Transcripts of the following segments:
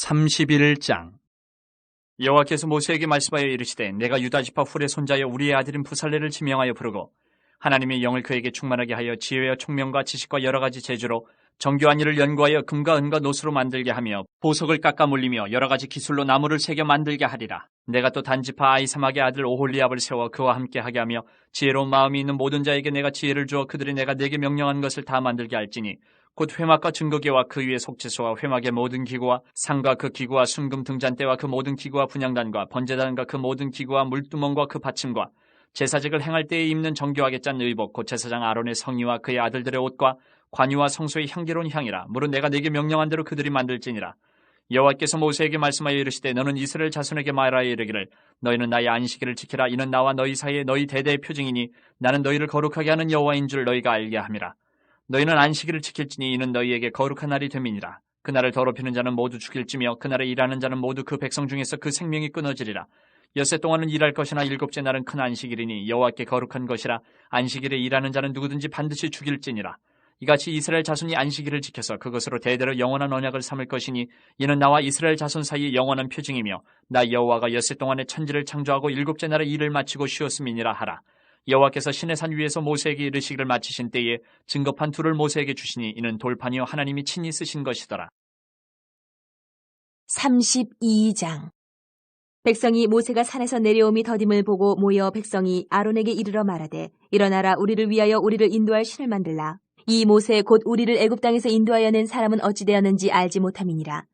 31장 여호와께서 모세에게 말씀하여 이르시되 내가 유다 지파 훌의 손자여 우리의 아들인 부살레를 지명하여 부르고 하나님의 영을 그에게 충만하게 하여 지혜와 총명과 지식과 여러 가지 재주로 정교한 일을 연구하여 금과 은과 노수로 만들게 하며 보석을 깎아 물리며 여러 가지 기술로 나무를 새겨 만들게 하리라. 내가 또 단지파 아이사막의 아들 오홀리압을 세워 그와 함께 하게 하며 지혜로운 마음이 있는 모든 자에게 내가 지혜를 주어 그들이 내가 내게 명령한 것을 다 만들게 할지니 곧 회막과 증거계와 그 위에 속죄소와 회막의 모든 기구와 상과 그 기구와 순금 등잔대와 그 모든 기구와 분양단과 번제단과 그 모든 기구와 물두멍과 그 받침과 제사직을 행할 때에 입는 정교하게 짠 의복 곧 제사장 아론의 성의와 그의 아들들의 옷과 관유와 성소의 향기로운 향이라. 물은 내가 내게 명령한 대로 그들이 만들지니라. 여호와께서 모세에게 말씀하여 이르시되 너는 이스라엘 자손에게 말하여 이르기를 너희는 나의 안식일을 지키라. 이는 나와 너희 사이에 너희 대대의 표징이니 나는 너희를 거룩하게 하는 여호와인 줄 너희가 알게 함이라 너희는 안식일을 지킬지니 이는 너희에게 거룩한 날이 됨이니라. 그날을 더럽히는 자는 모두 죽일지며 그날에 일하는 자는 모두 그 백성 중에서 그 생명이 끊어지리라. 여세 동안은 일할 것이나 일곱째 날은 큰 안식일이니 여호와께 거룩한 것이라 안식일에 일하는 자는 누구든지 반드시 죽일지니라. 이같이 이스라엘 자손이 안식일을 지켜서 그것으로 대대로 영원한 언약을 삼을 것이니 이는 나와 이스라엘 자손 사이의 영원한 표징이며 나 여호와가 여세 동안에 천지를 창조하고 일곱째 날에 일을 마치고 쉬었음이니라 하라. 여호와께서 신의 산 위에서 모세에게 이르시기를 마치신 때에 증거판 둘을 모세에게 주시니 이는 돌판이요 하나님이 친히 쓰신 것이더라. 32장. 백성이 모세가 산에서 내려옴이 더딤을 보고 모여 백성이 아론에게 이르러 말하되 일어나라 우리를 위하여 우리를 인도할 신을 만들라. 이 모세 곧 우리를 애굽 땅에서 인도하여 낸 사람은 어찌 되었는지 알지 못함이니라.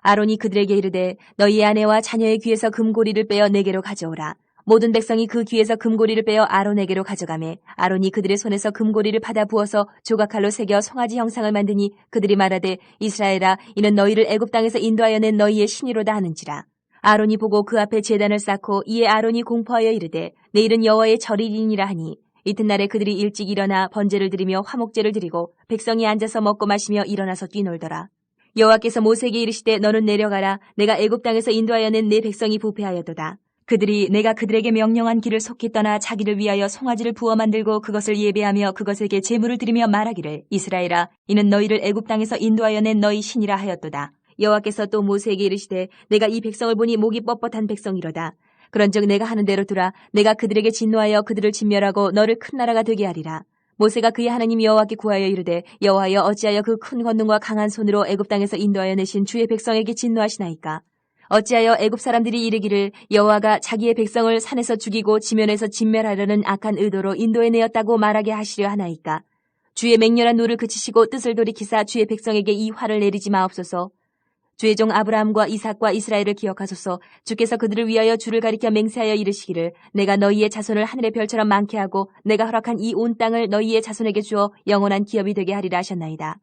아론이 그들에게 이르되 너희 아내와 자녀의 귀에서 금고리를 빼어 내게로 가져오라 모든 백성이 그 귀에서 금고리를 빼어 아론에게로 가져가매 아론이 그들의 손에서 금고리를 받아 부어서 조각칼로 새겨 송아지 형상을 만드니 그들이 말하되 이스라엘아 이는 너희를 애굽 땅에서 인도하여 낸 너희의 신이로다 하는지라. 아론이 보고 그 앞에 제단을 쌓고 이에 아론이 공포하여 이르되 내일은 여호와의 절일이니라 하니. 이튿날에 그들이 일찍 일어나 번제를 드리며 화목제를 드리고 백성이 앉아서 먹고 마시며 일어나서 뛰놀더라. 여호와께서 모세에게 이르시되 너는 내려가라. 내가 애굽 땅에서 인도하여 낸 내 백성이 부패하였도다 그들이 내가 그들에게 명령한 길을 속히 떠나 자기를 위하여 송아지를 부어 만들고 그것을 예배하며 그것에게 제물을 드리며 말하기를 이스라엘아 이는 너희를 애굽 땅에서 인도하여 낸 너희 신이라 하였도다. 여호와께서 또 모세에게 이르시되 내가 이 백성을 보니 목이 뻣뻣한 백성이로다. 그런즉 내가 하는 대로 두라 내가 그들에게 진노하여 그들을 진멸하고 너를 큰 나라가 되게 하리라. 모세가 그의 하나님 여호와께 구하여 이르되 여호와여 어찌하여 그 큰 권능과 강한 손으로 애굽 땅에서 인도하여 내신 주의 백성에게 진노하시나이까 어찌하여 애굽 사람들이 이르기를 여호와가 자기의 백성을 산에서 죽이고 지면에서 진멸하려는 악한 의도로 인도해 내었다고 말하게 하시려 하나이까? 주의 맹렬한 노를 그치시고 뜻을 돌이키사 주의 백성에게 이 화를 내리지 마옵소서. 주의 종 아브라함과 이삭과 이스라엘을 기억하소서. 주께서 그들을 위하여 주를 가리켜 맹세하여 이르시기를 내가 너희의 자손을 하늘의 별처럼 많게 하고 내가 허락한 이 온 땅을 너희의 자손에게 주어 영원한 기업이 되게 하리라 하셨나이다.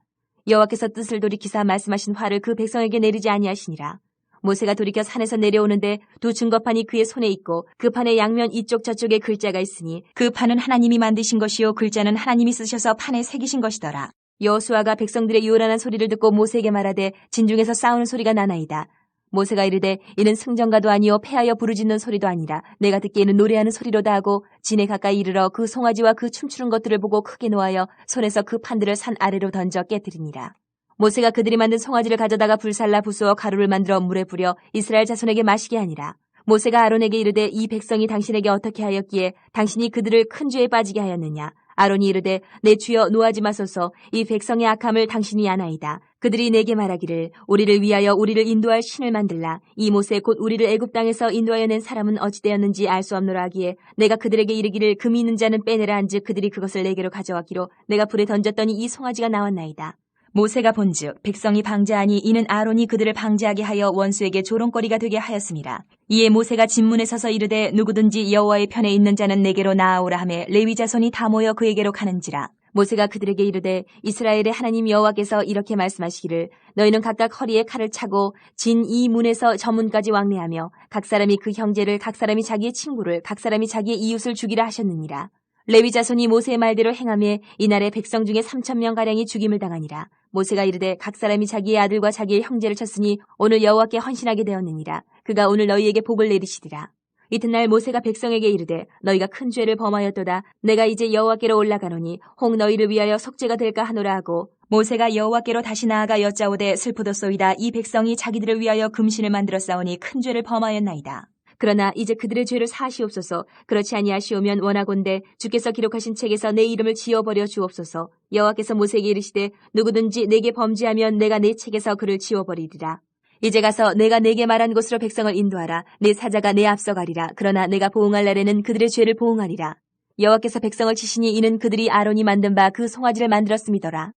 여호와께서 뜻을 돌이키사 말씀하신 화를 그 백성에게 내리지 아니하시니라 모세가 돌이켜 산에서 내려오는데 두 증거판이 그의 손에 있고 그 판의 양면 이쪽 저쪽에 글자가 있으니 그 판은 하나님이 만드신 것이요 글자는 하나님이 쓰셔서 판에 새기신 것이더라. 여호수아가 백성들의 요란한 소리를 듣고 모세에게 말하되 진중에서 싸우는 소리가 나나이다. 모세가 이르되 이는 승전가도 아니요 패하여 부르짖는 소리도 아니라 내가 듣기에는 노래하는 소리로다 하고 진에 가까이 이르러 그 송아지와 그 춤추는 것들을 보고 크게 놓아여 손에서 그 판들을 산 아래로 던져 깨뜨리니라. 모세가 그들이 만든 송아지를 가져다가 불살라 부수어 가루를 만들어 물에 뿌려 이스라엘 자손에게 마시게 하니라. 모세가 아론에게 이르되 이 백성이 당신에게 어떻게 하였기에 당신이 그들을 큰 죄에 빠지게 하였느냐. 아론이 이르되 내 주여 노하지 마소서 이 백성의 악함을 당신이 아나이다. 그들이 내게 말하기를 우리를 위하여 우리를 인도할 신을 만들라. 이 모세 곧 우리를 애굽 땅에서 인도하여 낸 사람은 어찌 되었는지 알 수 없노라 하기에 내가 그들에게 이르기를 금이 있는 자는 빼내라 한즉 그들이 그것을 내게로 가져왔기로 내가 불에 던졌더니 이 송아지가 나왔나이다. 모세가 본즉 백성이 방자하니 이는 아론이 그들을 방자하게 하여 원수에게 조롱거리가 되게 하였습니다. 이에 모세가 진문에 서서 이르되 누구든지 여호와의 편에 있는 자는 내게로 나아오라 하매 레위 자손이 다 모여 그에게로 가는지라. 모세가 그들에게 이르되 이스라엘의 하나님 여호와께서 이렇게 말씀하시기를 너희는 각각 허리에 칼을 차고 진 이 문에서 저 문까지 왕래하며 각 사람이 그 형제를 각 사람이 자기의 친구를 각 사람이 자기의 이웃을 죽이라 하셨느니라. 레위 자손이 모세의 말대로 행함에 이날에 백성 중에 3천 명 가량이 죽임을 당하니라. 모세가 이르되 각 사람이 자기의 아들과 자기의 형제를 쳤으니 오늘 여호와께 헌신하게 되었느니라. 그가 오늘 너희에게 복을 내리시리라. 이튿날 모세가 백성에게 이르되 너희가 큰 죄를 범하였도다 내가 이제 여호와께로 올라가노니 혹 너희를 위하여 속죄가 될까 하노라 하고 모세가 여호와께로 다시 나아가 여짜오되 슬프도소이다 이 백성이 자기들을 위하여 금신을 만들어 싸우니 큰 죄를 범하였나이다 그러나 이제 그들의 죄를 사하시옵소서 그렇지 아니하시오면 원하건대 주께서 기록하신 책에서 내 이름을 지워버려 주옵소서 여호와께서 모세에게 이르시되 누구든지 내게 범죄하면 내가 내 책에서 그를 지워버리리라 이제 가서 내가 내게 말한 곳으로 백성을 인도하라. 내 사자가 내 앞서 가리라. 그러나 내가 보응할 날에는 그들의 죄를 보응하리라. 여호와께서 백성을 치시니 이는 그들이 아론이 만든 바 그 송아지를 만들었음이더라.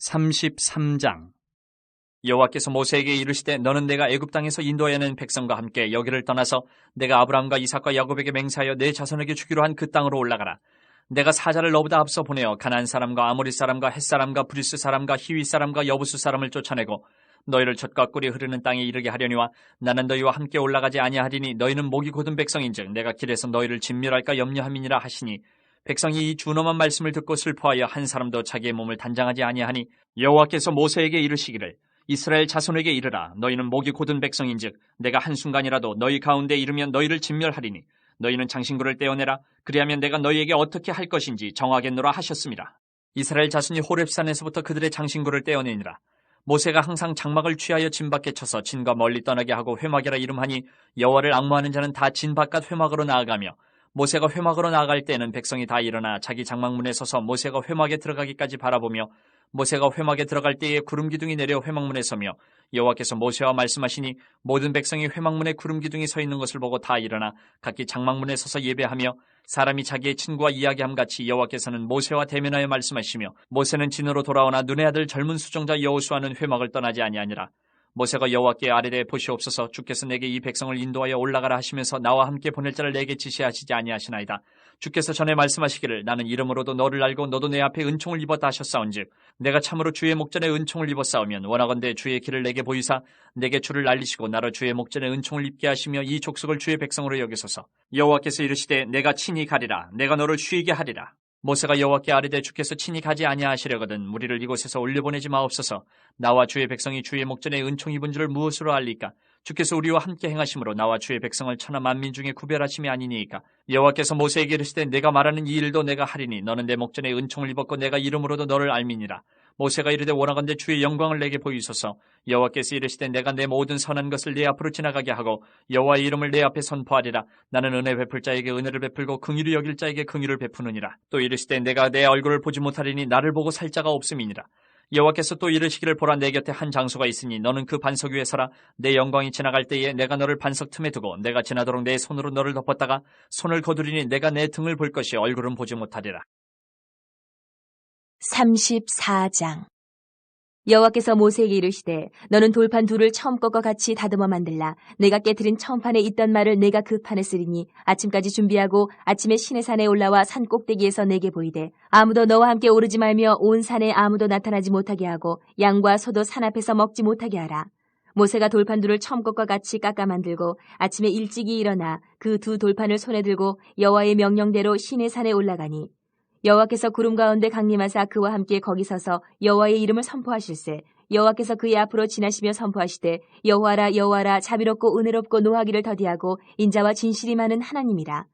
33장 여호와께서 모세에게 이르시되 너는 내가 애굽 땅에서 인도하여 낸 백성과 함께 여기를 떠나서 내가 아브라함과 이삭과 야곱에게 맹세하여 내 자손에게 주기로 한 그 땅으로 올라가라. 내가 사자를 너보다 앞서 보내어 가나안 사람과 아모리 사람과 헷 사람과 브리스 사람과 히위 사람과 여부수 사람을 쫓아내고 너희를 젖과 꿀이 흐르는 땅에 이르게 하려니와 나는 너희와 함께 올라가지 아니하리니 너희는 목이 곧은 백성인즉 내가 길에서 너희를 진멸할까 염려함이니라 하시니 백성이 이 준엄한 말씀을 듣고 슬퍼하여 한 사람도 자기의 몸을 단장하지 아니하니 여호와께서 모세에게 이르시기를 이스라엘 자손에게 이르라. 너희는 목이 곧은 백성인즉 내가 한순간이라도 너희 가운데 이르면 너희를 진멸하리니 너희는 장신구를 떼어내라. 그리하면 내가 너희에게 어떻게 할 것인지 정하겠노라 하셨습니다. 이스라엘 자손이 호렙산에서부터 그들의 장신구를 떼어내니라. 모세가 항상 장막을 취하여 진 밖에 쳐서 진과 멀리 떠나게 하고 회막이라 이름하니 여호와를 악무하는 자는 다 진 바깥 회막으로 나아가며 모세가 회막으로 나아갈 때는 백성이 다 일어나 자기 장막문에 서서 모세가 회막에 들어가기까지 바라보며 모세가 회막에 들어갈 때에 구름 기둥이 내려 회막문에 서며 여호와께서 모세와 말씀하시니 모든 백성이 회막문에 구름 기둥이 서 있는 것을 보고 다 일어나 각기 장막문에 서서 예배하며 사람이 자기의 친구와 이야기함 같이 여호와께서는 모세와 대면하여 말씀하시며 모세는 진으로 돌아오나 눈의 아들 젊은 수종자 여호수아는 회막을 떠나지 아니하니라 모세가 여호와께 아뢰되 보시옵소서 주께서 내게 이 백성을 인도하여 올라가라 하시면서 나와 함께 보낼 자를 내게 지시하시지 아니하시나이다. 주께서 전에 말씀하시기를 나는 이름으로도 너를 알고 너도 내 앞에 은총을 입었다 하셨사온즉 내가 참으로 주의 목전에 은총을 입었사오면 원하건대 주의 길을 내게 보이사 내게 주를 알리시고 나로 주의 목전에 은총을 입게 하시며 이 족속을 주의 백성으로 여기소서. 여호와께서 이르시되 내가 친히 가리라. 내가 너를 쉬게 하리라. 모세가 여호와께 아뢰되 주께서 친히 가지 아니하시려거든 무리를 이곳에서 올려보내지 마옵소서. 나와 주의 백성이 주의 목전에 은총 입은 줄을 무엇으로 알리까 주께서 우리와 함께 행하심으로 나와 주의 백성을 천하 만민 중에 구별하심이 아니니이까 여호와께서 모세에게 이르시되 내가 말하는 이 일도 내가 하리니 너는 내 목전에 은총을 입었고 내가 이름으로도 너를 알미니라. 모세가 이르되 원하건대 주의 영광을 내게 보이소서. 여호와께서 이르시되 내가 내 모든 선한 것을 내 앞으로 지나가게 하고 여호와의 이름을 내 앞에 선포하리라. 나는 은혜 베풀 자에게 은혜를 베풀고 긍휼히 여길 자에게 긍휼을 베푸느니라. 또 이르시되 내가 내 얼굴을 보지 못하리니 나를 보고 살 자가 없음이니라 여호와께서 또 이르시기를 보라 내 곁에 한 장소가 있으니 너는 그 반석 위에 서라. 내 영광이 지나갈 때에 내가 너를 반석 틈에 두고 내가 지나도록 내 손으로 너를 덮었다가 손을 거두리니 내가 내 등을 볼 것이 얼굴은 보지 못하리라. 34장 여호와께서 모세에게 이르시되 너는 돌판 둘을 처음 것과 같이 다듬어 만들라. 내가 깨뜨린 처음판에 있던 말을 내가 그 판에 쓰리니 아침까지 준비하고 아침에 신의 산에 올라와 산 꼭대기에서 내게 보이되 아무도 너와 함께 오르지 말며 온 산에 아무도 나타나지 못하게 하고 양과 소도 산 앞에서 먹지 못하게 하라. 모세가 돌판 둘을 처음 것과 같이 깎아 만들고 아침에 일찍이 일어나 그 두 돌판을 손에 들고 여호와의 명령대로 신의 산에 올라가니 여호와께서 구름 가운데 강림하사 그와 함께 거기 서서 여호와의 이름을 선포하실세. 여호와께서 그의 앞으로 지나시며 선포하시되 여호와라 여호와라 자비롭고 은혜롭고 노하기를 더디하고 인자와 진실이 많은 하나님이라.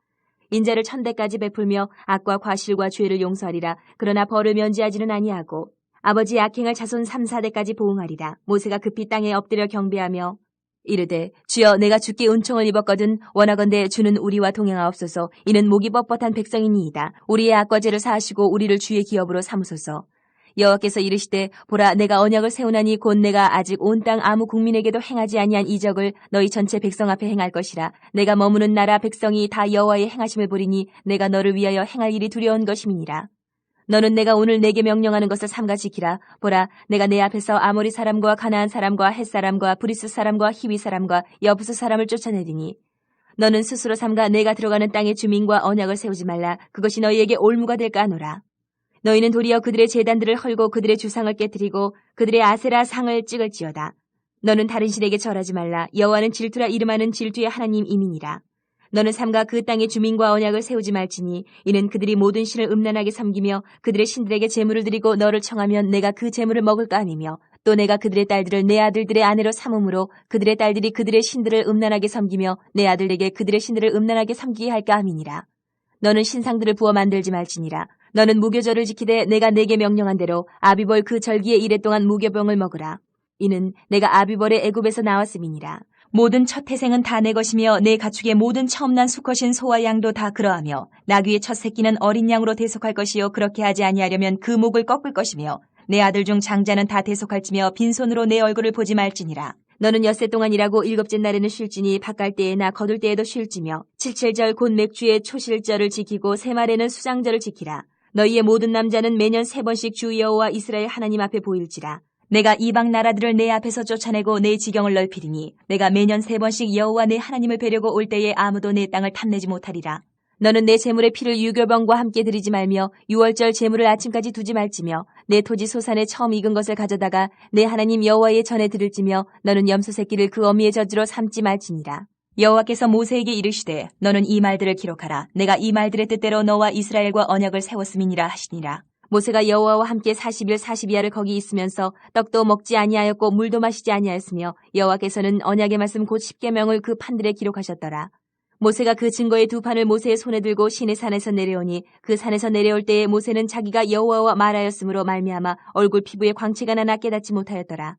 인자를 천대까지 베풀며 악과 과실과 죄를 용서하리라. 그러나 벌을 면제하지는 아니하고 아버지 악행을 자손 3, 4대까지 보응하리라. 모세가 급히 땅에 엎드려 경배하며 이르되 주여 내가 주께 은총을 입었거든 원하건대 주는 우리와 동행하옵소서. 이는 목이 뻣뻣한 백성이니이다. 우리의 악과죄를 사하시고 우리를 주의 기업으로 삼으소서. 여호와께서 이르시되 보라 내가 언약을 세우나니 곧 내가 아직 온 땅 아무 국민에게도 행하지 아니한 이적을 너희 전체 백성 앞에 행할 것이라. 내가 머무는 나라 백성이 다 여호와의 행하심을 보리니 내가 너를 위하여 행할 일이 두려운 것임이니라 너는 내가 오늘 내게 명령하는 것을 삼가 지키라. 보라, 내가 내 앞에서 아모리 사람과 가나안 사람과 헷 사람과 브리스 사람과 히위 사람과 여부스 사람을 쫓아내리니 너는 스스로 삼가 내가 들어가는 땅의 주민과 언약을 세우지 말라. 그것이 너희에게 올무가 될까 하노라. 너희는 도리어 그들의 재단들을 헐고 그들의 주상을 깨뜨리고 그들의 아세라 상을 찍을지어다. 너는 다른 신에게 절하지 말라. 여호와는 질투라 이름하는 질투의 하나님 이민이라. 너는 삼가 그 땅의 주민과 언약을 세우지 말지니 이는 그들이 모든 신을 음란하게 섬기며 그들의 신들에게 재물을 드리고 너를 청하면 내가 그 재물을 먹을까 아니며 또 내가 그들의 딸들을 내 아들들의 아내로 삼음으로 그들의 딸들이 그들의 신들을 음란하게 섬기며 내 아들에게 그들의 신들을 음란하게 섬기게 할까 함이니라. 너는 신상들을 부어 만들지 말지니라. 너는 무교절을 지키되 내가 내게 명령한 대로 아비벌 그 절기에 이래 동안 무교병을 먹으라. 이는 내가 아비벌의 애굽에서 나왔음이니라. 모든 첫 태생은 다 내 것이며 내 가축의 모든 처음 난 수컷인 소와 양도 다 그러하며 나귀의 첫 새끼는 어린 양으로 대속할 것이요 그렇게 하지 아니하려면 그 목을 꺾을 것이며 내 아들 중 장자는 다 대속할지며 빈손으로 내 얼굴을 보지 말지니라. 너는 엿새 동안 일하고 일곱째 날에는 쉴지니 바깔 때에나 거둘 때에도 쉴지며 칠칠절 곧 맥주의 초실절을 지키고 새말에는 수장절을 지키라. 너희의 모든 남자는 매년 세 번씩 주 여호와 이스라엘 하나님 앞에 보일지라. 내가 이방 나라들을 내 앞에서 쫓아내고 내 지경을 넓히리니 내가 매년 세 번씩 여호와 내 하나님을 뵈려고 올 때에 아무도 내 땅을 탐내지 못하리라. 너는 내 재물의 피를 유교병과 함께 드리지 말며 유월절 재물을 아침까지 두지 말지며 내 토지 소산에 처음 익은 것을 가져다가 내 하나님 여호와의 전에 드릴지며 너는 염소 새끼를 그 어미의 젖으로 삼지 말지니라. 여호와께서 모세에게 이르시되 너는 이 말들을 기록하라. 내가 이 말들의 뜻대로 너와 이스라엘과 언약을 세웠음이니라 하시니라. 모세가 여호와와 함께 40일 42야를 거기 있으면서 떡도 먹지 아니하였고 물도 마시지 아니하였으며 여호와께서는 언약의 말씀 곧 십계명을 그 판들에 기록하셨더라. 모세가 그 증거의 두 판을 모세의 손에 들고 시내 산에서 내려오니 그 산에서 내려올 때에 모세는 자기가 여호와와 말하였으므로 말미암아 얼굴 피부에 광채가 나나 깨닫지 못하였더라.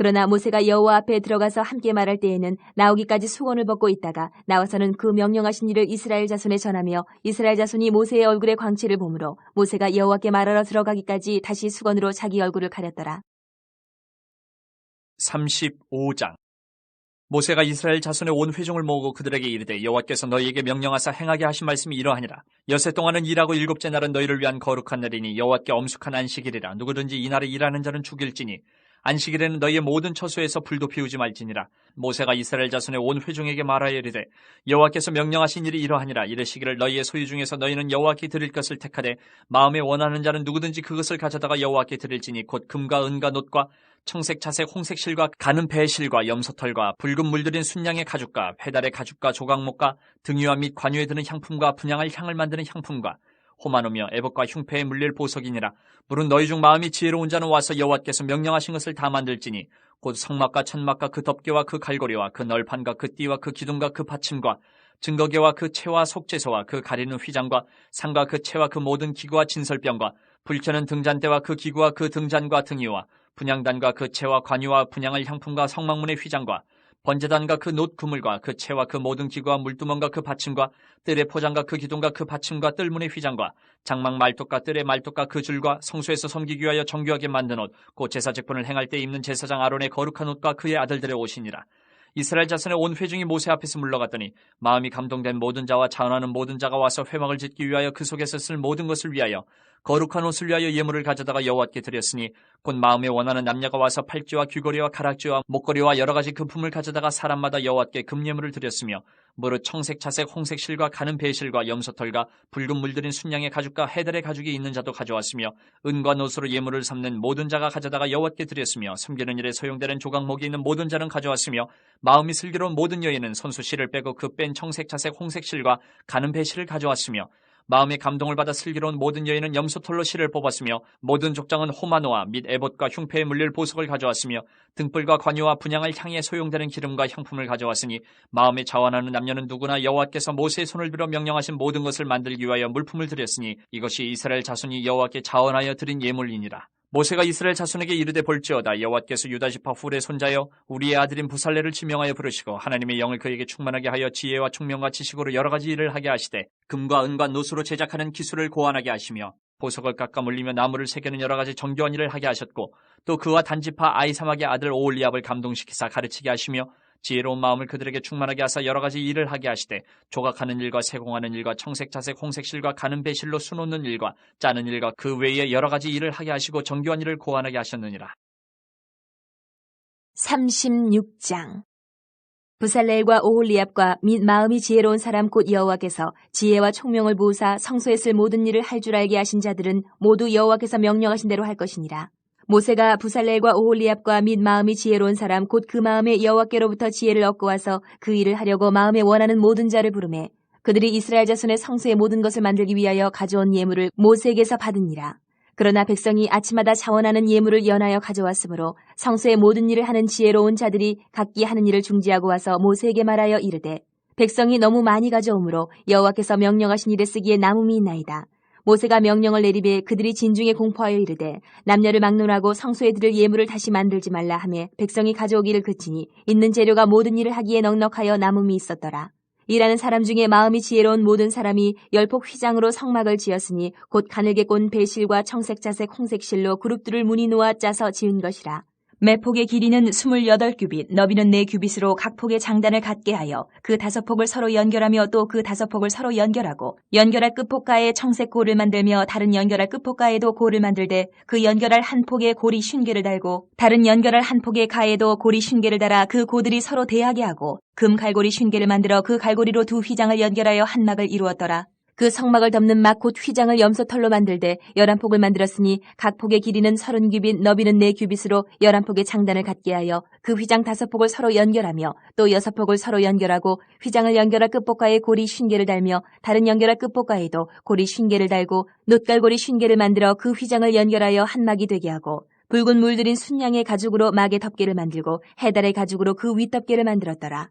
그러나 모세가 여호와 앞에 들어가서 함께 말할 때에는 나오기까지 수건을 벗고 있다가 나와서는 그 명령하신 일을 이스라엘 자손에 전하며 이스라엘 자손이 모세의 얼굴에 광채를 보므로 모세가 여호와께 말하러 들어가기까지 다시 수건으로 자기 얼굴을 가렸더라. 35장. 모세가 이스라엘 자손의 온 회중을 모으고 그들에게 이르되 여호와께서 너희에게 명령하사 행하게 하신 말씀이 이러하니라. 여세 동안은 일하고 일곱째 날은 너희를 위한 거룩한 날이니 여호와께 엄숙한 안식일이라. 누구든지 이날에 일하는 자는 죽일지니 안식일에는 너희의 모든 처소에서 불도 피우지 말지니라. 모세가 이스라엘 자손의 온 회중에게 말하여 이르되 여호와께서 명령하신 일이 이러하니라. 이르시기를 너희의 소유 중에서 너희는 여호와께 드릴 것을 택하되 마음에 원하는 자는 누구든지 그것을 가져다가 여호와께 드릴지니 곧 금과 은과 놋과 청색, 자색, 홍색 실과 가는 배실과 염소털과 붉은 물들인 순양의 가죽과 회달의 가죽과 조각목과 등유와 및 관유에 드는 향품과 분양할 향을 만드는 향품과 호마노며 애복과 흉패에 물릴 보석이니라. 물은 너희 중 마음이 지혜로운 자는 와서 여호와께서 명령하신 것을 다 만들지니 곧 성막과 천막과 그 덮개와 그 갈고리와 그 널판과 그 띠와 그 기둥과 그 받침과 증거계와 그 채와 속죄소와 그 가리는 휘장과 상과 그 채와 그 모든 기구와 진설병과 불켜는 등잔대와 그 기구와 그 등잔과 등이와 분양단과 그 채와 관유와 분양할 향품과 성막문의 휘장과 번제단과 그 놋 그물과 그 채와 그 모든 기구와 물두멍과 그 받침과 뜰의 포장과 그 기둥과 그 받침과 뜰문의 휘장과 장막 말뚝과 뜰의 말뚝과 그 줄과 성소에서 섬기기 위하여 정교하게 만든 옷, 곧 제사 직분을 행할 때 입는 제사장 아론의 거룩한 옷과 그의 아들들의 옷이니라. 이스라엘 자손의 온 회중이 모세 앞에서 물러갔더니 마음이 감동된 모든 자와 자원하는 모든 자가 와서 회막을 짓기 위하여 그 속에서 쓸 모든 것을 위하여 거룩한 옷을 위하여 예물을 가져다가 여호와께 드렸으니 곧 마음에 원하는 남녀가 와서 팔찌와 귀걸이와 가락지와 목걸이와 여러 가지 금품을 가져다가 사람마다 여호와께 금예물을 드렸으며 무릇 청색, 자색, 홍색 실과 가는 배실과 염소털과 붉은 물들인 순양의 가죽과 해달의 가죽이 있는 자도 가져왔으며 은과 노스로 예물을 삼는 모든 자가 가져다가 여호와께 드렸으며 섬기는 일에 소용되는 조각목이 있는 모든 자는 가져왔으며 마음이 슬기로운 모든 여인은 손수 실을 빼고 그 뺀 청색, 자색, 홍색 실과 가는 배실을 가져왔으며 마음의 감동을 받아 슬기로운 모든 여인은 염소털로 실을 뽑았으며 모든 족장은 호마노아 및 에봇과 흉패에 물릴 보석을 가져왔으며 등불과 관유와 분양할 향에 소용되는 기름과 향품을 가져왔으니 마음에 자원하는 남녀는 누구나 여호와께서 모세의 손을 들어 명령하신 모든 것을 만들기 위하여 물품을 드렸으니 이것이 이스라엘 자손이 여호와께 자원하여 드린 예물이니라. 모세가 이스라엘 자손에게 이르되 볼지어다. 여호와께서 유다 지파 훌의 손자여 우리의 아들인 부살레를 지명하여 부르시고 하나님의 영을 그에게 충만하게 하여 지혜와 총명과 지식으로 여러 가지 일을 하게 하시되 금과 은과 노수로 제작하는 기술을 고안하게 하시며 보석을 깎아 물리며 나무를 새겨는 여러 가지 정교한 일을 하게 하셨고 또 그와 단지파 아이사막의 아들 오올리압을 감동시키사 가르치게 하시며 지혜로운 마음을 그들에게 충만하게 하사 여러 가지 일을 하게 하시되 조각하는 일과 세공하는 일과 청색, 자색, 홍색 실과 가는 배실로 수놓는 일과 짜는 일과 그 외에 여러 가지 일을 하게 하시고 정교한 일을 고안하게 하셨느니라. 36장 부살레엘과 오홀리압과 및 마음이 지혜로운 사람 곧 여호와께서 지혜와 총명을 부으사 성소에 쓸 모든 일을 할 줄 알게 하신 자들은 모두 여호와께서 명령하신 대로 할 것이니라. 모세가 부살레엘과 오홀리압과 및 마음이 지혜로운 사람 곧 그 마음에 여호와께로부터 지혜를 얻고 와서 그 일을 하려고 마음에 원하는 모든 자를 부르매 그들이 이스라엘 자손의 성소의 모든 것을 만들기 위하여 가져온 예물을 모세에게서 받으니라. 그러나 백성이 아침마다 자원하는 예물을 연하여 가져왔으므로 성소의 모든 일을 하는 지혜로운 자들이 각기 하는 일을 중지하고 와서 모세에게 말하여 이르되 백성이 너무 많이 가져오므로 여호와께서 명령하신 일에 쓰기에 남음이 있나이다. 모세가 명령을 내리되 그들이 진중에 공포하여 이르되 남녀를 막론하고 성소에 들을 예물을 다시 만들지 말라 하며 백성이 가져오기를 그치니 있는 재료가 모든 일을 하기에 넉넉하여 남음이 있었더라. 일하는 사람 중에 마음이 지혜로운 모든 사람이 열폭 휘장으로 성막을 지었으니 곧 가늘게 꼰 배실과 청색자색 홍색실로 그룹들을 무늬 놓아 짜서 지은 것이라. 매폭의 길이는 28규빗, 너비는 4규빗으로 각 폭의 장단을 갖게 하여 그 다섯 폭을 서로 연결하며 또 그 다섯 폭을 서로 연결하고 연결할 끝폭가에 청색 골을 만들며 다른 연결할 끝폭가에도 골을 만들되 그 연결할 한 폭에 골이 쉰개를 달고 다른 연결할 한 폭의 가에도 골이 쉰개를 달아 그 고들이 서로 대하게 하고 금 갈고리 쉰개를 만들어 그 갈고리로 두 휘장을 연결하여 한 막을 이루었더라. 그 성막을 덮는 막곧 휘장을 염소털로 만들되 열한 폭을 만들었으니 각 폭의 길이는 서른 규빗, 너비는 네 규빗으로 열한 폭의 장단을 갖게 하여 그 휘장 다섯 폭을 서로 연결하며 또 여섯 폭을 서로 연결하고 휘장을 연결할 끝폭가에 고리 쉰개를 달며 다른 연결할 끝폭가에도 고리 쉰개를 달고 놋갈고리 쉰개를 만들어 그 휘장을 연결하여 한 막이 되게 하고 붉은 물들인 순양의 가죽으로 막의 덮개를 만들고 해달의 가죽으로 그 윗덮개를 만들었더라.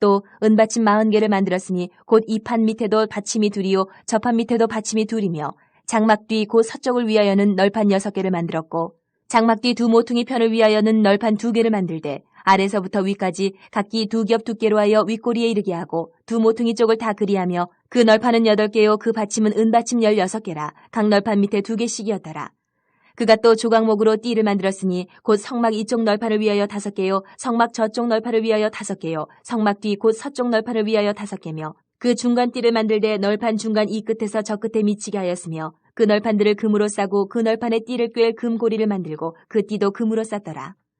또 은받침 마흔 개를 만들었으니 곧 이 판 밑에도 받침이 둘이요 저판 밑에도 받침이 둘이며 장막 뒤 곧 서쪽을 위하여는 널판 여섯 개를 만들었고 장막 뒤 두 모퉁이 편을 위하여는 널판 두 개를 만들되 아래서부터 위까지 각기 두 겹 두께로 하여 윗꼬리에 이르게 하고 두 모퉁이 쪽을 다 그리하며 그 널판은 여덟 개요 그 받침은 은받침 열여섯 개라 각 널판 밑에 두 개씩이었더라. 그가 또 조각목으로 띠를 만들었으니 곧 성막 이쪽 널판을 위하여 다섯 개요 성막 저쪽 널판을 위하여 다섯 개요 성막 뒤 곧 서쪽 널판을 위하여 다섯 개며 그 중간 띠를 만들되 널판 중간 이 끝에서 저 끝에 미치게 하였으며 그 널판들을 금으로 싸고 그 널판에 띠를 꿰 금고리를 만들고 그 띠도 금으로 쌌더라.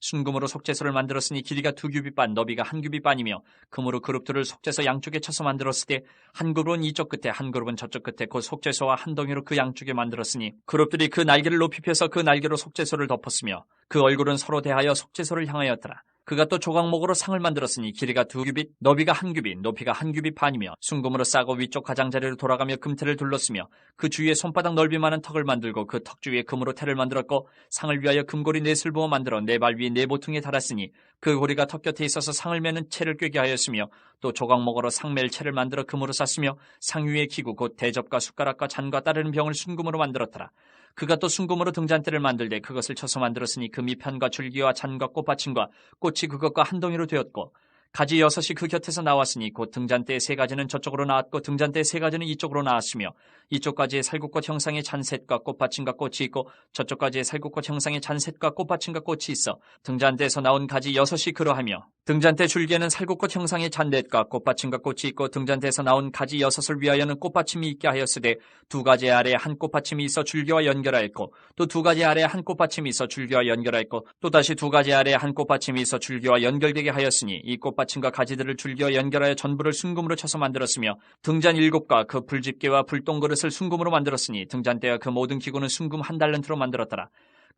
순금으로 속죄소를 만들었으니 길이가 두 규빗 반, 너비가 한 규빗 반이며 금으로 그룹들을 속죄소 양쪽에 쳐서 만들었을 때 한 그룹은 이쪽 끝에, 한 그룹은 저쪽 끝에 곧 속죄소와 한 덩이로 그 양쪽에 만들었으니 그룹들이 그 날개를 높이 펴서 그 날개로 속죄소를 덮었으며 그 얼굴은 서로 대하여 속죄소를 향하였더라. 그가 또 조각목으로 상을 만들었으니 길이가 두 규빗, 너비가 한 규빗, 높이가 한 규빗 반이며 순금으로 싸고 위쪽 가장자리로 돌아가며 금태를 둘렀으며 그 주위에 손바닥 넓이만한 턱을 만들고 그 턱 주위에 금으로 태를 만들었고 상을 위하여 금고리 넷을 부어 만들어 네 발 위에 네 보퉁에 달았으니 그 고리가 턱 곁에 있어서 상을 매는 채를 꿰게 하였으며 또 조각목으로 상멜 채를 만들어 금으로 쌌으며 상 위에 기구 곧 대접과 숟가락과 잔과 따르는 병을 순금으로 만들었더라. 그가 또 순금으로 등잔대를 만들되 그것을 쳐서 만들었으니 그 밑편과 줄기와 잔과 꽃받침과 꽃이 그것과 한 동이로 되었고 가지 여섯이 그 곁에서 나왔으니 곧 등잔대의 세 가지는 저쪽으로 나왔고 등잔대의 세 가지는 이쪽으로 나왔으며 이쪽 가지의 살구꽃 형상의 잔셋과 꽃받침과 꽃이 있고 저쪽 가지의 살구꽃 형상의 잔셋과 꽃받침과 꽃이 있어 등잔대에서 나온 가지 여섯이 그러하며 등잔대 줄기에는 살구꽃 형상의 잔넷과 꽃받침과 꽃이 있고 등잔대에서 나온 가지 여섯을 위하여는 꽃받침이 있게 하였으되 두 가지 아래에 한 꽃받침이 있어 줄기와 연결하였고 또 두 가지 아래에 한 꽃받침이 있어 줄기와 연결하였고 또 다시 두 가지 아래에 한 꽃받침이 있어 줄기와 연결되게 하였으니 이꽃 꽃받침과 가지들을 줄겨 연결하여 전부를 순금으로 쳐서 만들었으며 등잔 일곱과 그 불집게와 불똥그릇을 순금으로 만들었으니 등잔대와 그 모든 기구는 순금 한 달란트로 만들었더라.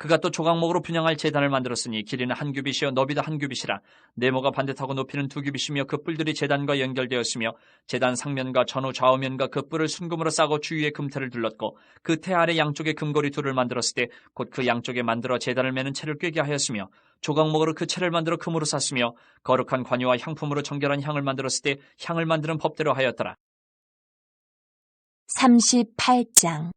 그가 또 조각목으로 분양할 재단을 만들었으니 길이는 한 규빗이요 너비도 한 규빗이라 네모가 반듯하고 높이는 두 규빗이며 그 뿔들이 재단과 연결되었으며 재단 상면과 전후 좌우면과 그 뿔을 순금으로 싸고 주위에 금태를 둘렀고 그 태 아래 양쪽에 금고리 둘을 만들었을 때 곧 그 양쪽에 만들어 재단을 매는 채를 꿰게 하였으며 조각목으로 그 채를 만들어 금으로 쌌으며 거룩한 관유와 향품으로 정결한 향을 만들었을 때 향을 만드는 법대로 하였더라. 38장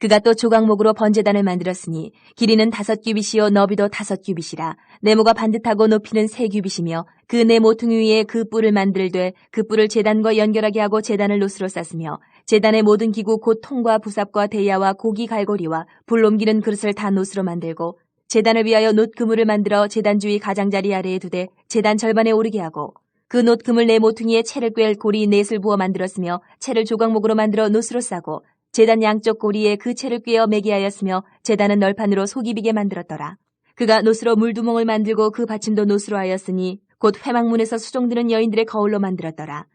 그가 또 조각목으로 번제단을 만들었으니 길이는 다섯 규빗이요 너비도 다섯 규빗이라 네모가 반듯하고 높이는 세 규빗이며 그 네 모퉁이 위에 그 뿔을 만들되 그 뿔을 재단과 연결하게 하고 재단을 노스로 쌌으며 재단의 모든 기구 곧 통과 부삽과 대야와 고기 갈고리와 불 옮기는 그릇을 다 노스로 만들고 재단을 위하여 놋 그물을 만들어 재단 주위 가장자리 아래에 두되 재단 절반에 오르게 하고 그놋 그물 네 모 퉁이에 채를 꿰 고리 넷을 부어 만들었으며 채를 조각목으로 만들어 노스로 싸고 재단 양쪽 고리에 그 채를 꿰어 매게 하였으며 재단은 널판으로 속이 비게 만들었더라. 그가 노스로 물두멍을 만들고 그 받침도 노스로 하였으니 곧 회막문에서 수종드는 여인들의 거울로 만들었더라.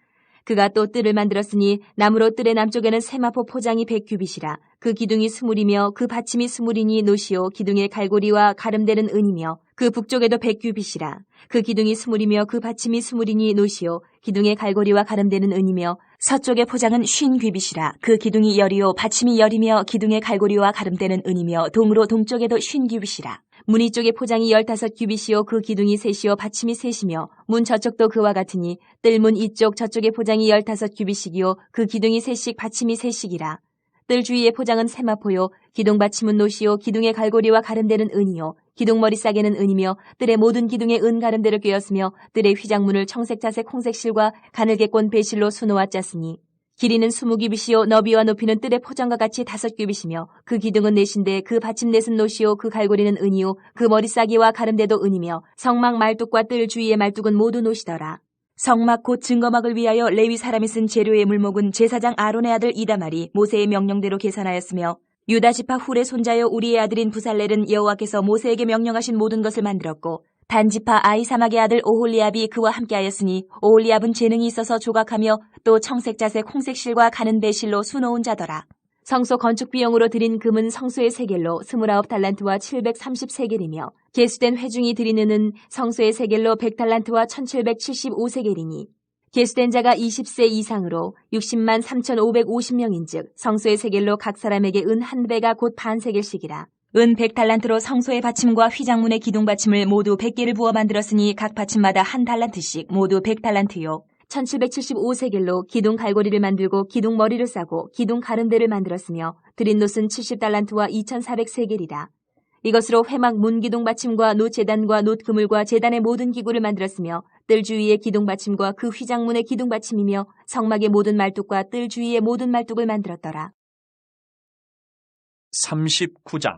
그가 또 뜰을 만들었으니 나무로 뜰의 남쪽에는 세마포 포장이 백규빗이라 그 기둥이 스물이며 그 받침이 스물이니 노시오 기둥의 갈고리와 가름되는 은이며 그 북쪽에도 백규빗이라. 그 기둥이 스물이며 그 받침이 스물이니 노시오 기둥의 갈고리와 가름되는 은이며 서쪽의 포장은 쉰 귀빗이라. 그 기둥이 열이요 받침이 열이며 기둥의 갈고리와 가름되는 은이며 동으로 동쪽에도 쉰 귀빗이라. 문이 쪽의 포장이 열다섯 규빗이요 그 기둥이 셋이요 받침이 셋이며 문 저쪽도 그와 같으니 뜰문 이쪽 저쪽의 포장이 열다섯 규빗이기요 그 기둥이 셋씩 받침이 셋씩이라 뜰 주위의 포장은 세마포요 기둥 받침은 노시요 기둥의 갈고리와 가름되는 은이요 기둥 머리 싸개는 은이며 뜰의 모든 기둥에 은 가름대를 꿰었으며 뜰의 휘장문을 청색 자색 홍색 실과 가늘게 꼰 배실로 수놓아 짰으니 길이는 스무 규빗이요 너비와 높이는 뜰의 포장과 같이 다섯 규빗이며 그 기둥은 넷인데 그 받침 넷은 노시요 그 갈고리는 은이요 그 머리 싸기와 가름대도 은이며 성막 말뚝과 뜰 주위의 말뚝은 모두 노시더라. 성막 곧 증거막을 위하여 레위 사람이 쓴 재료의 물목은 제사장 아론의 아들 이다말이 모세의 명령대로 계산하였으며 유다 지파 훌의 손자여 우리의 아들인 부살렐은 여호와께서 모세에게 명령하신 모든 것을 만들었고 단지파 아이사막의 아들 오홀리압이 그와 함께하였으니 오홀리압은 재능이 있어서 조각하며 또 청색자색 홍색실과 가는 배실로 수놓은 자더라. 성소 건축 비용으로 드린 금은 성소의 세겔로 29달란트와 730세겔이며 개수된 회중이 드리는 은 성소의 세겔로 100달란트와 1775세겔이니 개수된 자가 20세 이상으로 60만 3,550명인즉 성소의 세겔로 각 사람에게 은 한 배가 곧 반세겔씩이라. 은 100달란트로 성소의 받침과 휘장문의 기둥 받침을 모두 100개를 부어 만들었으니 각 받침마다 한 달란트씩 모두 100달란트요. 1775세겔로 기둥 갈고리를 만들고 기둥 머리를 싸고 기둥 가른대를 만들었으며 드린 놋은 70달란트와 2400세겔이다. 이것으로 회막 문 기둥 받침과 노 재단과 놋 그물과 재단의 모든 기구를 만들었으며 뜰 주위의 기둥 받침과 그 휘장문의 기둥 받침이며 성막의 모든 말뚝과 뜰 주위의 모든 말뚝을 만들었더라. 39장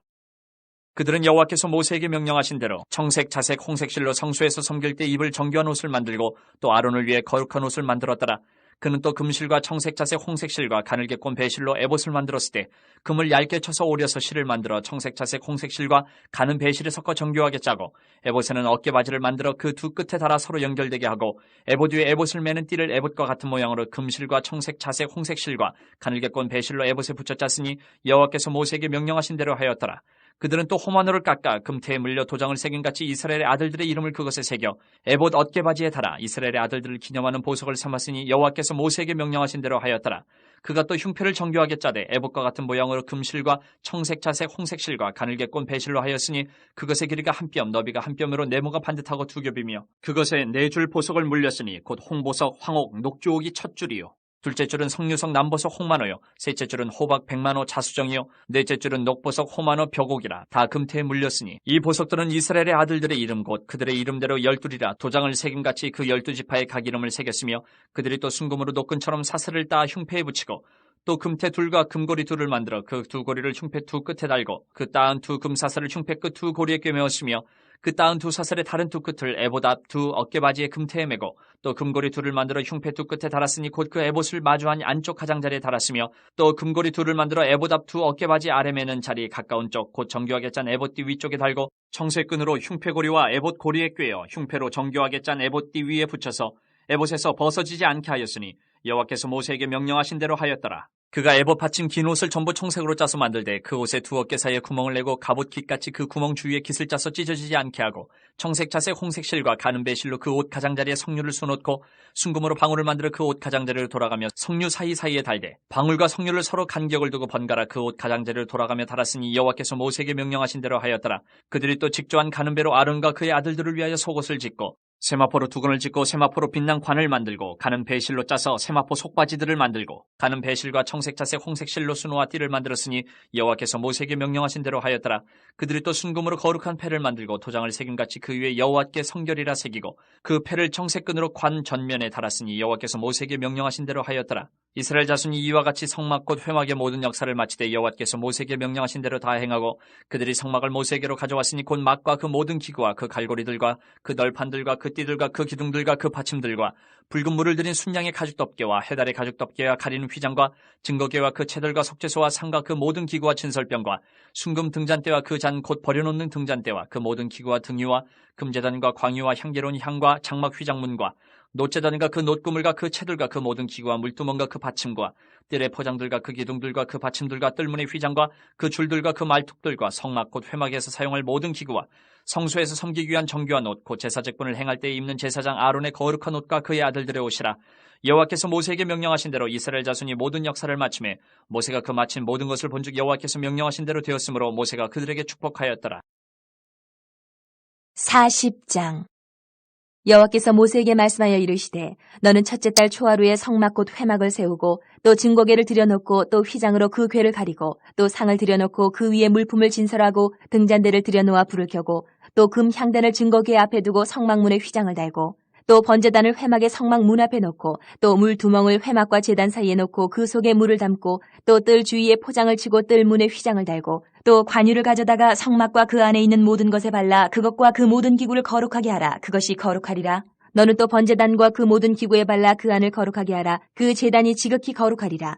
그들은 여호와께서 모세에게 명령하신 대로 청색, 자색, 홍색 실로 성소에서 섬길 때 입을 정교한 옷을 만들고 또 아론을 위해 거룩한 옷을 만들었더라. 그는 또 금실과 청색, 자색, 홍색실과 가늘게 꼰 배실로 에봇을 만들었을 때 금을 얇게 쳐서 오려서 실을 만들어 청색, 자색, 홍색실과 가는 배실을 섞어 정교하게 짜고 에봇에는 어깨바지를 만들어 그 두 끝에 달아 서로 연결되게 하고 에봇 위에 에봇을 매는 띠를 에봇과 같은 모양으로 금실과 청색, 자색, 홍색실과 가늘게 꼰 배실로 에봇에 붙여 짰으니 여호와께서 모세에게 명령하신 대로 하였더라. 그들은 또 호마노를 깎아 금태에 물려 도장을 새긴 같이 이스라엘의 아들들의 이름을 그것에 새겨 에봇 어깨바지에 달아 이스라엘의 아들들을 기념하는 보석을 삼았으니 여호와께서 모세에게 명령하신 대로 하였더라. 그가 또 흉패를 정교하게 짜되 에봇과 같은 모양으로 금실과 청색, 자색, 홍색 실과 가늘게 꼰 배실로 하였으니 그것의 길이가 한 뼘, 너비가 한 뼘으로 네모가 반듯하고 두 겹이며 그것에 네 줄 보석을 물렸으니 곧 홍보석, 황옥, 녹주옥이 첫 줄이요. 둘째 줄은 석류석 남보석 홍만호요. 셋째 줄은 호박 백만호 자수정이요. 넷째 줄은 녹보석 호만호 벽옥이라 다 금태에 물렸으니 이 보석들은 이스라엘의 아들들의 이름 곧 그들의 이름대로 열둘이라 도장을 새김같이 그 열두 지파의 각 이름을 새겼으며 그들이 또 순금으로 노끈처럼 사슬을 따 흉패에 붙이고 또 금태 둘과 금고리 둘을 만들어 그 두 고리를 흉패 두 끝에 달고 그 따은 두 금사슬을 흉패 끝 두 고리에 꿰매었으며 그 따은 두 사슬의 다른 두 끝을 에봇 앞 두 어깨바지의 금태에 매고 또 금고리 둘을 만들어 흉패 두 끝에 달았으니 곧 그 에봇을 마주한 안쪽 가장자리에 달았으며 또 금고리 둘을 만들어 에봇 앞 두 어깨바지 아래 매는 자리 가까운 쪽 곧 정교하게 짠 에봇띠 위쪽에 달고 청쇠끈으로 흉패고리와 에봇 고리에 꿰어 흉패로 정교하게 짠 에봇띠 위에 붙여서 에봇에서 벗어지지 않게 하였으니 여호와께서 모세에게 명령하신 대로 하였더라. 그가 에봇 받침 긴 옷을 전부 청색으로 짜서 만들되 그 옷에 두 어깨 사이에 구멍을 내고 갑옷 깃같이 그 구멍 주위에 깃을 짜서 찢어지지 않게 하고 청색 자색 홍색 실과 가는 배실로 그 옷 가장자리에 석류를 쏘놓고 순금으로 방울을 만들어 그 옷 가장자리를 돌아가며 석류 사이사이에 달되 방울과 석류를 서로 간격을 두고 번갈아 그 옷 가장자리를 돌아가며 달았으니 여호와께서 모세에게 명령하신 대로 하였더라. 그들이 또 직조한 가는 배로 아론과 그의 아들들을 위하여 속옷을 짓고 세마포로 두근을 짓고 세마포로 빛난 관을 만들고 가는 배실로 짜서 세마포 속바지들을 만들고 가는 배실과 청색 자색 홍색 실로 수노와 띠를 만들었으니 여호와께서 모세에게 명령하신 대로 하였더라. 그들이 또 순금으로 거룩한 패를 만들고 도장을 새김같이 그 위에 여호와께 성결이라 새기고 그 패를 청색끈으로 관 전면에 달았으니 여호와께서 모세에게 명령하신 대로 하였더라 이스라엘 자손이 이와 같이 성막 곧 회막의 모든 역사를 마치되 여호와께서 모세에게 명령하신 대로 다 행하고 그들이 성막을 모세에게로 가져왔으니 곧 막과 그 모든 기구와 그 갈고리들과 그 널판들과 그 띠들과 그 기둥들과 그 받침들과 붉은 물을 들인 순양의 가죽 덮개와 해달의 가죽 덮개와 가리는 휘장과 증거계와 그 채들과 석재소와 상과 그 모든 기구와 진설병과 순금 등잔대와 그 잔 곧 버려놓는 등잔대와 그 모든 기구와 등유와 금재단과 광유와 향기로운 향과 장막 휘장문과 노재단과 그 놋구물과 그 채들과 그 모든 기구와 물두멍과 그 받침과 뜰의 포장들과 그 기둥들과 그 받침들과 뜰문의 휘장과 그 줄들과 그 말뚝들과 성막 곧 회막에서 사용할 모든 기구와 성소에서 섬기기 위한 정교한 옷, 곧 제사직분을 행할 때 입는 제사장 아론의 거룩한 옷과 그의 아들들의 옷이라. 여호와께서 모세에게 명령하신 대로 이스라엘 자손이 모든 역사를 마침에 모세가 그 마친 모든 것을 본즉 여호와께서 명령하신 대로 되었으므로 모세가 그들에게 축복하였더라. 40장 여호와께서 모세에게 말씀하여 이르시되 너는 첫째 달 초하루에 성막 곧 회막을 세우고 또 증거궤를 들여놓고 또 휘장으로 그 궤를 가리고 또 상을 들여놓고 그 위에 물품을 진설하고 등잔대를 들여놓아 불을 켜고 또 금 향단을 증거궤 앞에 두고 성막문에 휘장을 달고 또 번제단을 회막의 성막 문 앞에 놓고 또 물 두멍을 회막과 제단 사이에 놓고 그 속에 물을 담고 또 뜰 주위에 포장을 치고 뜰 문에 휘장을 달고 또 관유를 가져다가 성막과 그 안에 있는 모든 것에 발라 그것과 그 모든 기구를 거룩하게 하라. 그것이 거룩하리라. 너는 또 번제단과 그 모든 기구에 발라 그 안을 거룩하게 하라. 그 제단이 지극히 거룩하리라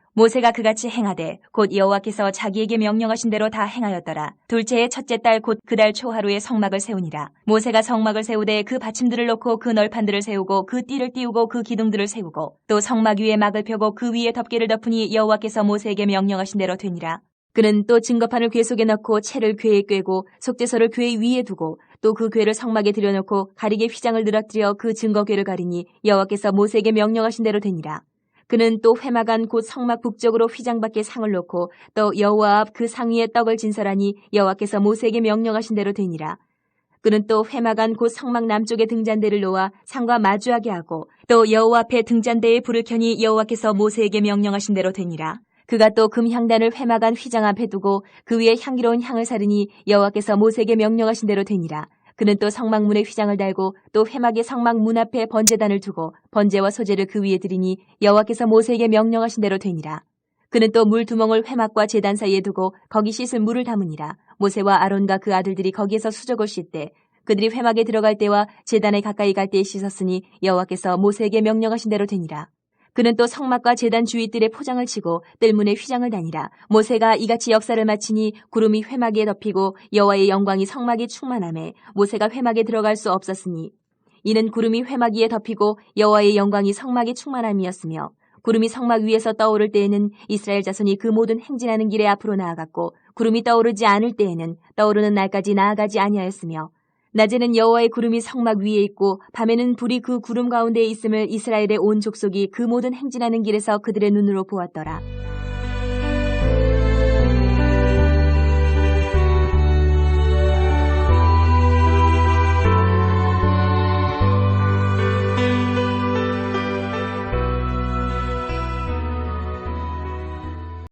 모세가 그같이 행하되 곧 여호와께서 자기에게 명령하신 대로 다 행하였더라. 둘째의 첫째 달 곧 그달 초하루에 성막을 세우니라. 모세가 성막을 세우되 그 받침들을 놓고 그 널판들을 세우고 그 띠를 띄우고 그 기둥들을 세우고 또 성막 위에 막을 펴고 그 위에 덮개를 덮으니 여호와께서 모세에게 명령하신 대로 되니라. 그는 또 증거판을 궤 속에 넣고 채를 궤에 꿰고 속죄서를 궤 위에 두고 또 그 궤를 성막에 들여놓고 가리개 휘장을 늘어뜨려 그 증거궤를 가리니 여호와께서 모세에게 명령하신 대로 되니라. 그는 또 회막 안 곧 성막 북쪽으로 휘장 밖에 상을 놓고 또 여호와 앞 그 상 위에 떡을 진설하니 여호와께서 모세에게 명령하신 대로 되니라. 그는 또 회막 안 곧 성막 남쪽에 등잔대를 놓아 상과 마주하게 하고 또 여호와 앞에 등잔대에 불을 켜니 여호와께서 모세에게 명령하신 대로 되니라. 그가 또 금향단을 회막안 휘장 앞에 두고 그 위에 향기로운 향을 사르니 여호와께서 모세에게 명령하신 대로 되니라. 그는 또 성막문에 휘장을 달고 또 회막의 성막문 앞에 번제단을 두고 번제와 소제를 그 위에 드리니 여호와께서 모세에게 명령하신 대로 되니라. 그는 또 물 두멍을 회막과 제단 사이에 두고 거기 씻을 물을 담으니라. 모세와 아론과 그 아들들이 거기에서 수족을 씻되 그들이 회막에 들어갈 때와 제단에 가까이 갈 때에 씻었으니 여호와께서 모세에게 명령하신 대로 되니라. 그는 또 성막과 제단 주위뜰에 포장을 치고 뜰문에 휘장을 다니라. 모세가 이같이 역사를 마치니 구름이 회막에 덮이고 여호와의 영광이 성막에 충만함에 모세가 회막에 들어갈 수 없었으니 이는 구름이 회막 위에 덮이고 여호와의 영광이 성막에 충만함이었으며 구름이 성막 위에서 떠오를 때에는 이스라엘 자손이 그 모든 행진하는 길에 앞으로 나아갔고 구름이 떠오르지 않을 때에는 떠오르는 날까지 나아가지 아니하였으며 낮에는 여호와의 구름이 성막 위에 있고 밤에는 불이 그 구름 가운데에 있음을 이스라엘의 온 족속이 그 모든 행진하는 길에서 그들의 눈으로 보았더라.